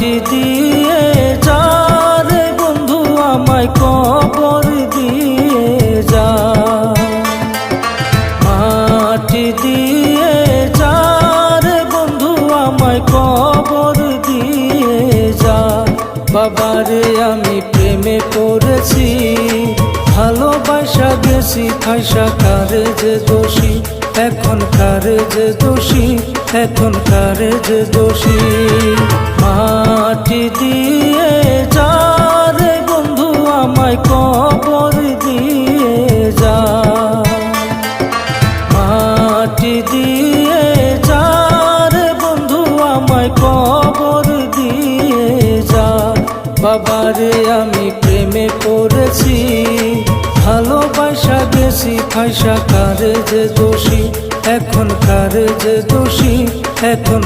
মাটি দিয়ে যা রে বন্ধু আমায় কবর দিয়ে যা। মাটি দিয়ে যা রে বন্ধু আমায় কবর দিয়ে যা। বাবারে, আমি প্রেমে পড়েছি, ভালোবাসা গেছি ফাইসা কারে যে দোষী, এখন কারে যে দোষী, এখন কারে যে দোষী। মাটি দিয়ে যার বন্ধু আমায় কবর দিয়ে যা। বাবারে, আমি প্রেমে পড়েছি, ভালোবাসা গেছি ফাইসা কারে যে দোষী? এখন কারে যে দোষী এখন